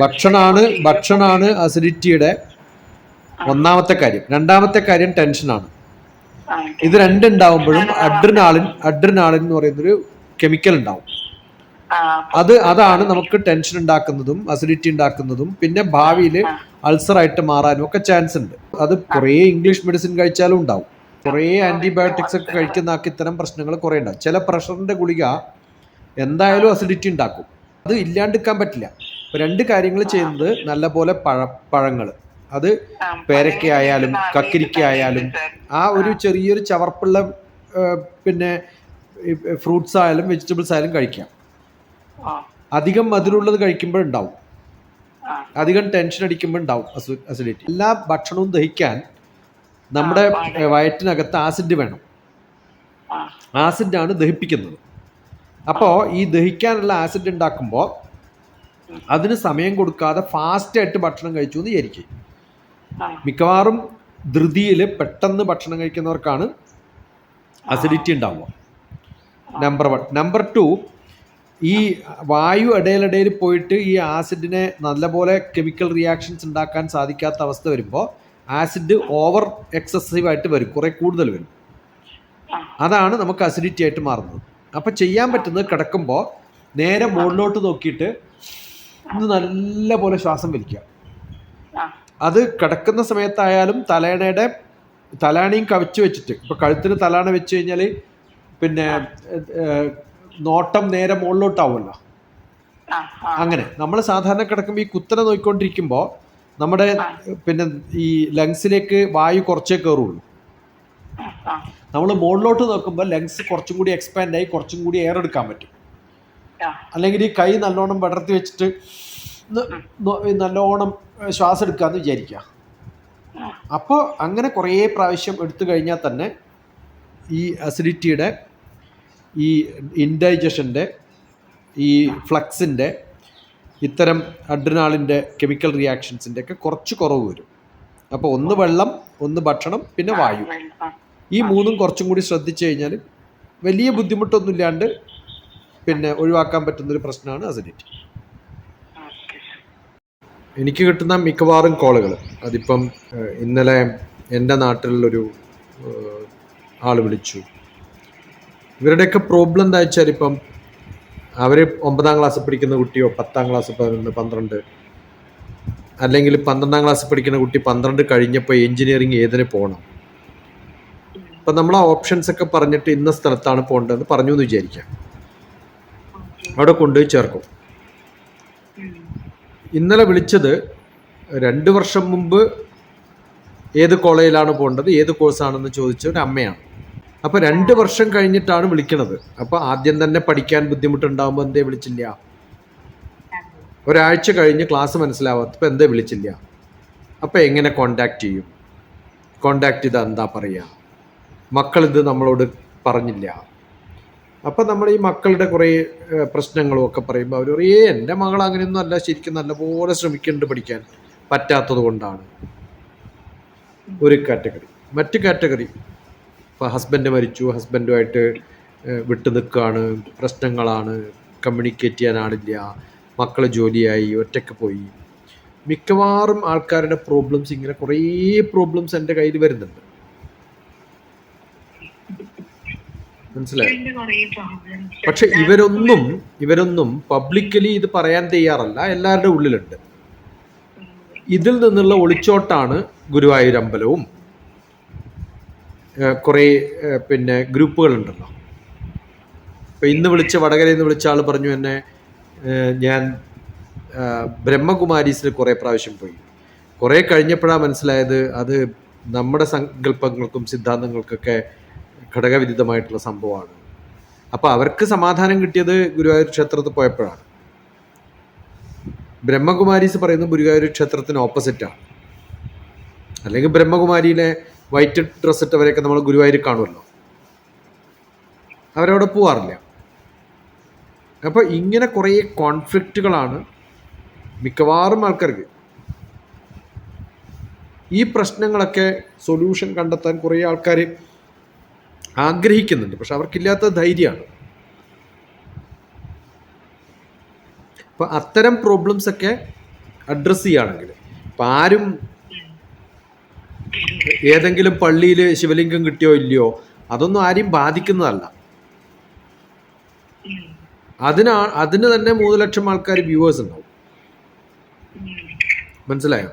ഭക്ഷണമാണ് ഭക്ഷണമാണ് അസിഡിറ്റിയുടെ ഒന്നാമത്തെ കാര്യം. രണ്ടാമത്തെ കാര്യം ടെൻഷനാണ് ഇത് രണ്ടുണ്ടാവുമ്പോഴും അഡ്രിനാളിൻ അഡ്രിനാളിൻ എന്ന് പറയുന്നൊരു കെമിക്കൽ ഉണ്ടാവും. അത് അതാണ് നമുക്ക് ടെൻഷൻ ഉണ്ടാക്കുന്നതും അസിഡിറ്റി ഉണ്ടാക്കുന്നതും പിന്നെ ഭാവിയിൽ അൾസർ ആയിട്ട് മാറാനും ഒക്കെ ചാൻസ് ഉണ്ട്. അത് കുറേ ഇംഗ്ലീഷ് മെഡിസിൻ കഴിച്ചാലും ഉണ്ടാവും. കുറേ ആന്റിബയോട്ടിക്സ് ഒക്കെ കഴിക്കുന്ന ആൾക്ക് ഇത്തരം പ്രശ്നങ്ങൾ കുറേ ഉണ്ടാവും. ചില പ്രഷറിന്റെ ഗുളിക എന്തായാലും അസിഡിറ്റി ഉണ്ടാക്കും. അത് ഇല്ലാണ്ടിരിക്കാൻ പറ്റില്ല. രണ്ട് കാര്യങ്ങൾ ചെയ്യുന്നത് നല്ലപോലെ പഴ പഴങ്ങൾ അത് പേരക്കയായാലും പേരക്ക ആയാലും കക്കിരിക്ക ആയാലും ആ ഒരു ചെറിയൊരു ചവർപ്പുള്ള പിന്നെ ഫ്രൂട്ട്സ് ആയാലും വെജിറ്റബിൾസ് ആയാലും കഴിക്കാം. അധികം മധുരമുള്ളത് കഴിക്കുമ്പോഴുണ്ടാവും. ഉണ്ടാവും അധികം ടെൻഷൻ അടിക്കുമ്പോൾ ഉണ്ടാവും അസിഡിറ്റി എല്ലാ ഭക്ഷണവും ദഹിക്കാൻ നമ്മുടെ വയറ്റിനകത്ത് ആസിഡ് വേണം. ആസിഡാണ് ദഹിപ്പിക്കുന്നത്. അപ്പോൾ ഈ ദഹിക്കാനുള്ള ആസിഡ് ഉണ്ടാക്കുമ്പോൾ അതിന് സമയം കൊടുക്കാതെ ഫാസ്റ്റായിട്ട് ഭക്ഷണം കഴിച്ചു എന്ന് വിചാരിക്കും. മിക്കവാറും ധൃതിയിൽ പെട്ടെന്ന് ഭക്ഷണം കഴിക്കുന്നവർക്കാണ് അസിഡിറ്റി ഉണ്ടാവുക. നമ്പർ വൺ നമ്പർ ടു ഈ വായു ഇടയിലിടയിൽ പോയിട്ട് ഈ ആസിഡിനെ നല്ലപോലെ കെമിക്കൽ റിയാക്ഷൻസ് ഉണ്ടാക്കാൻ സാധിക്കാത്ത അവസ്ഥ വരുമ്പോൾ ആസിഡ് ഓവർ എക്സസീവ് ആയിട്ട് വരും. കുറേ കൂടുതൽ വരും. അതാണ് നമുക്ക് അസിഡിറ്റി ആയിട്ട് മാറുന്നത്. അപ്പം ചെയ്യാൻ പറ്റുന്നത് കിടക്കുമ്പോൾ നേരെ മുകളിലോട്ട് നോക്കിയിട്ട് ഇന്ന് നല്ല പോലെ ശ്വാസം വലിക്കുക. അത് കിടക്കുന്ന സമയത്തായാലും തലേണയുടെ തലാണിയും കവിച്ചു വെച്ചിട്ട് ഇപ്പൊ കഴുത്തിന് തലാണ വെച്ച് കഴിഞ്ഞാൽ പിന്നെ നോട്ടം നേരെ മുകളിലോട്ടാവുമല്ലോ. അങ്ങനെ നമ്മൾ സാധാരണ കിടക്കുമ്പോൾ ഈ കുത്തനെ നോക്കിക്കൊണ്ടിരിക്കുമ്പോൾ നമ്മുടെ പിന്നെ ഈ ലങ്സിലേക്ക് വായു കുറച്ചേ കയറുള്ളൂ നമ്മൾ മുകളിലോട്ട് നോക്കുമ്പോൾ ലങ്സ് കുറച്ചും കൂടി എക്സ്പാൻഡ് ആയി കുറച്ചും കൂടി എയർ എടുക്കാൻ പറ്റും. അല്ലെങ്കിൽ ഈ കൈ നല്ലോണം പടർത്തി വെച്ചിട്ട് നല്ലോണം ശ്വാസം എടുക്കാന്ന് വിചാരിക്കുക. അപ്പോൾ അങ്ങനെ കുറേ പ്രാവശ്യം എടുത്തു കഴിഞ്ഞാൽ തന്നെ ഈ അസിഡിറ്റിയുടെ ഈ ഇൻഡൈജഷന്റെ ഈ ഫ്ലക്സിന്റെ ഇത്തരം അഡ്രിനാളിന്റെ കെമിക്കൽ റിയാക്ഷൻസിന്റെ ഒക്കെ കുറച്ച് കുറവ് വരും. അപ്പോൾ ഒന്ന് വെള്ളം ഒന്ന് ഭക്ഷണം പിന്നെ വായു. ഈ മൂന്നും കുറച്ചും കൂടി ശ്രദ്ധിച്ചു കഴിഞ്ഞാൽ വലിയ ബുദ്ധിമുട്ടൊന്നും ഇല്ലാണ്ട് പിന്നെ ഒഴിവാക്കാൻ പറ്റുന്ന ഒരു പ്രശ്നമാണ് അസിഡിറ്റി. എനിക്ക് കിട്ടുന്ന മിക്കവാറും കോളുകൾ. അതിപ്പം ഇന്നലെ എന്റെ നാട്ടിലുള്ളൊരു ആൾ വിളിച്ചു. ഇവരുടെയൊക്കെ പ്രോബ്ലം എന്താ വെച്ചാൽ ഇപ്പം അവർ ഒമ്പതാം ക്ലാസ് പഠിക്കുന്ന കുട്ടിയോ പത്താം ക്ലാസ് പതിനൊന്ന് പന്ത്രണ്ട്. അല്ലെങ്കിൽ പന്ത്രണ്ടാം ക്ലാസ് പഠിക്കുന്ന കുട്ടി പന്ത്രണ്ട് കഴിഞ്ഞപ്പോൾ എഞ്ചിനീയറിങ് ഏതിന് പോകണം അപ്പം നമ്മൾ ആ ഓപ്ഷൻസ് ഒക്കെ പറഞ്ഞിട്ട് ഇന്ന സ്ഥലത്താണ് പോകേണ്ടതെന്ന് പറഞ്ഞു എന്ന് വിചാരിക്കാം. അവിടെ കൊണ്ടുപോയി ചേർക്കും. ഇന്നലെ വിളിച്ചത് രണ്ട് വർഷം മുമ്പ് ഏത് കോളേജിലാണ് പോകേണ്ടത് ഏത് കോഴ്സാണെന്ന് ചോദിച്ച ഒരു അമ്മയാണ്. അപ്പോൾ രണ്ട് വർഷം കഴിഞ്ഞിട്ടാണ് വിളിക്കണത്. അപ്പോൾ ആദ്യം തന്നെ പഠിക്കാൻ ബുദ്ധിമുട്ടുണ്ടാകുമ്പോൾ എന്തേ വിളിച്ചില്ല? ഒരാഴ്ച കഴിഞ്ഞ് ക്ലാസ് മനസ്സിലാവാത്തപ്പോൾ എന്തേ വിളിച്ചില്ല? അപ്പോൾ എങ്ങനെ കോണ്ടാക്ട് ചെയ്യും? കോണ്ടാക്ട് ചെയ്താൽ എന്താ പറയുക മക്കളിത് നമ്മളോട് പറഞ്ഞില്ല. അപ്പം നമ്മൾ ഈ മക്കളുടെ കുറേ പ്രശ്നങ്ങളും ഒക്കെ പറയുമ്പോൾ അവർ പറയും ഏ എന്റെ മകൾ അങ്ങനെയൊന്നും അല്ല ശരിക്കും നല്ലപോലെ ശ്രമിക്കുന്നുണ്ട് പഠിക്കാൻ. പറ്റാത്തത് കൊണ്ടാണ്. ഒരു കാറ്റഗറി. മറ്റു കാറ്റഗറി. ഇപ്പോൾ ഹസ്ബൻഡ് മരിച്ചു ഹസ്ബൻഡുമായിട്ട് വിട്ടു നിൽക്കുകയാണ് പ്രശ്നങ്ങളാണ് കമ്മ്യൂണിക്കേറ്റ് ചെയ്യാനാണില്ല മക്കൾ ജോലിയായി ഒറ്റയ്ക്ക് പോയി. മിക്കവാറും ആൾക്കാരുടെ പ്രോബ്ലംസ് ഇങ്ങനെ കുറേ പ്രോബ്ലംസ് എന്റെ കയ്യിൽ വരുന്നുണ്ട്. മനസ്സിലായോ? പക്ഷെ ഇവരൊന്നും ഇവരൊന്നും പബ്ലിക്കലി ഇത് പറയാൻ തയ്യാറല്ല. എല്ലാവരുടെ ഉള്ളിലുണ്ട്. ഇതിൽ നിന്നുള്ള ഒളിച്ചോട്ടാണ് ഗുരുവായൂർ അമ്പലവും. കുറെ പിന്നെ ഗ്രൂപ്പുകളുണ്ടല്ലോ. ഇപ്പം ഇന്ന് വിളിച്ച വടകരയിൽ നിന്ന് വിളിച്ച ആൾ പറഞ്ഞു എന്നെ ഞാൻ ബ്രഹ്മകുമാരീസിൽ കുറേ പ്രാവശ്യം പോയി. കുറേ കഴിഞ്ഞപ്പോഴാണ് മനസ്സിലായത് അത് നമ്മുടെ സങ്കല്പങ്ങൾക്കും സിദ്ധാന്തങ്ങൾക്കൊക്കെ ഘടകവിരുദ്ധമായിട്ടുള്ള സംഭവമാണ്. അപ്പോൾ അവർക്ക് സമാധാനം കിട്ടിയത് ഗുരുവായൂർ ക്ഷേത്രത്തിൽ പോയപ്പോഴാണ്. ബ്രഹ്മകുമാരീസ് പറയുന്നത് ഗുരുവായൂർ ക്ഷേത്രത്തിന് ഓപ്പോസിറ്റാണ്. അല്ലെങ്കിൽ ബ്രഹ്മകുമാരിയിലെ വൈറ്റ് ഡ്രസ് ഇട്ടവരെയൊക്കെ നമ്മൾ ഗുരുവായൂർ കാണുമല്ലോ. അവരവിടെ പോവാറില്ല. അപ്പോൾ ഇങ്ങനെ കുറേ കോൺഫ്ലിക്റ്റുകളാണ് മിക്കവാറും ആൾക്കാർക്ക്. ഈ പ്രശ്നങ്ങളൊക്കെ സൊല്യൂഷൻ കണ്ടെത്താൻ കുറേ ആൾക്കാർ ആഗ്രഹിക്കുന്നുണ്ട് പക്ഷെ അവർക്കില്ലാത്ത ധൈര്യമാണ് അപ്പം അത്തരം പ്രോബ്ലംസ് ഒക്കെ അഡ്രസ്സ് ചെയ്യുകയാണെങ്കിൽ ഇപ്പം ആരും ഏതെങ്കിലും പള്ളിയിൽ ശിവലിംഗം കിട്ടിയോ ഇല്ലയോ അതൊന്നും ആരെയും ബാധിക്കുന്നതല്ല. അതിനാ അതിന് തന്നെ മൂന്ന് ലക്ഷം ആൾക്കാർ വ്യൂവേഴ്സ് ഉണ്ടാവും. മനസ്സിലായോ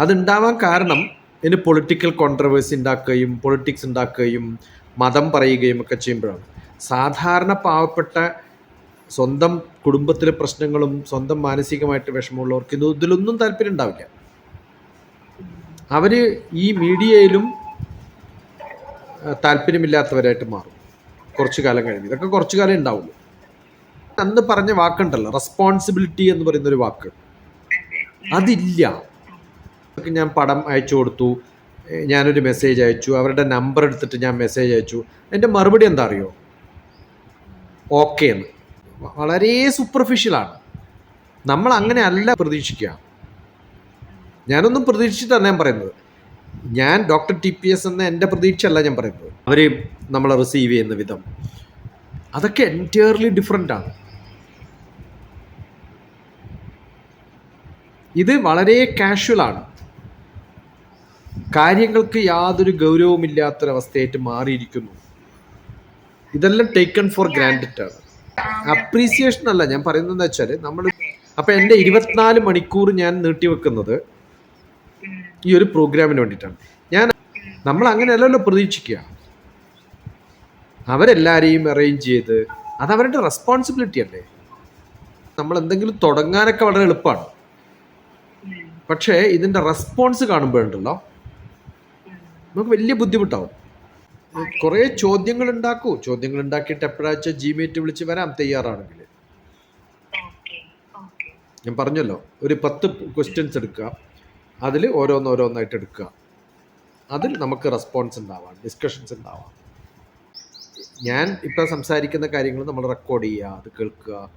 അതുണ്ടാവാൻ കാരണം ഇതിന് പൊളിറ്റിക്കൽ കോൺട്രവേഴ്സി ഉണ്ടാക്കുകയും പൊളിറ്റിക്സ് ഉണ്ടാക്കുകയും മതം പറയുകയും ഒക്കെ ചെയ്യുമ്പോഴാണ്. സാധാരണ പാവപ്പെട്ട സ്വന്തം കുടുംബത്തിലെ പ്രശ്നങ്ങളും സ്വന്തം മാനസികമായിട്ട് വിഷമമുള്ളവർക്ക് ഇത് ഇതിലൊന്നും താല്പര്യം ഉണ്ടാവില്ല. അവർ ഈ മീഡിയയിലും താല്പര്യമില്ലാത്തവരായിട്ട് മാറും. കുറച്ചു കാലം കഴിഞ്ഞ്. ഇതൊക്കെ കുറച്ചു കാലം ഉണ്ടാവുള്ളൂ. അന്ന് പറഞ്ഞ വാക്കുണ്ടല്ലോ റെസ്പോൺസിബിലിറ്റി എന്ന് പറയുന്ന ഒരു വാക്ക്. അതില്ല. ഞാൻ പടം അയച്ചു കൊടുത്തു. ഞാനൊരു മെസ്സേജ് അയച്ചു. അവരുടെ നമ്പർ എടുത്തിട്ട് ഞാൻ മെസ്സേജ് അയച്ചു. എന്റെ മറുപടി എന്താ അറിയോ? ഓക്കെ എന്ന്. വളരെ സൂപ്പർഫിഷ്യലാണ് നമ്മൾ അങ്ങനെ അല്ല പ്രതീക്ഷിക്കുക. ഞാനൊന്നും പ്രതീക്ഷിച്ചിട്ടല്ല ഞാൻ പറയുന്നത്. ഞാൻ ഡോക്ടർ ടി പി എസ് എന്ന എന്റെ പ്രതീക്ഷയല്ല ഞാൻ പറയുന്നത്. അവർ നമ്മളെ റിസീവ് ചെയ്യുന്ന വിധം. അതൊക്കെ എന്റയർലി ഡിഫറെന്റ് ആണ്. ഇത് വളരെ കാഷ്വലാണ് കാര്യങ്ങൾക്ക് യാതൊരു ഗൗരവമില്ലാത്തൊരവസ്ഥയായിട്ട് മാറിയിരിക്കുന്നു. ഇതെല്ലാം ടേക്കൺ ഫോർ ഗ്രാൻഡഡ് ആണ്. അപ്രീസിയേഷൻ അല്ല ഞാൻ പറയുന്നത് വെച്ചാൽ നമ്മൾ അപ്പൊ എന്റെ ഇരുപത്തിനാല് മണിക്കൂർ ഞാൻ നീട്ടി വെക്കുന്നത് ഈ ഒരു പ്രോഗ്രാമിന് വേണ്ടിയിട്ടാണ്. ഞാൻ നമ്മൾ അങ്ങനെയല്ലല്ലോ പ്രതീക്ഷിക്കുക. അവരെല്ലാരെയും അറേഞ്ച് ചെയ്ത് അത് അവരുടെ റെസ്പോൺസിബിലിറ്റി അല്ലേ? നമ്മൾ എന്തെങ്കിലും തുടങ്ങാനൊക്കെ വളരെ എളുപ്പമാണ്. പക്ഷേ ഇതിന്റെ റെസ്പോൺസ് കാണുമ്പോഴുണ്ടല്ലോ. നമുക്ക് വലിയ ബുദ്ധിമുട്ടാവും. കുറേ ചോദ്യങ്ങൾ ഉണ്ടാക്കൂ ചോദ്യങ്ങൾ ഉണ്ടാക്കിയിട്ട് എപ്പോഴാച്ച ജിമേറ്റ് വിളിച്ച് വരാം തയ്യാറാണെങ്കിൽ. ഞാൻ പറഞ്ഞല്ലോ ഒരു പത്ത് ക്വസ്റ്റ്യൻസ് എടുക്കുക. അതിൽ ഓരോന്നോരോന്നായിട്ട് എടുക്കുക. അതിൽ നമുക്ക് റെസ്പോൺസ് ഉണ്ടാവാം ഡിസ്കഷൻസ് ഉണ്ടാവാം. ഞാൻ ഇപ്പം സംസാരിക്കുന്ന കാര്യങ്ങൾ നമ്മൾ റെക്കോർഡ് ചെയ്യുക അത് കേൾക്കുക.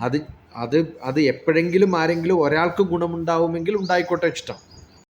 അത് അത് അത് എപ്പോഴെങ്കിലും ആരെങ്കിലും ഒരാൾക്ക് ഗുണമുണ്ടാവുമെങ്കിൽ ഉണ്ടായിക്കോട്ടെ ഇഷ്ടം.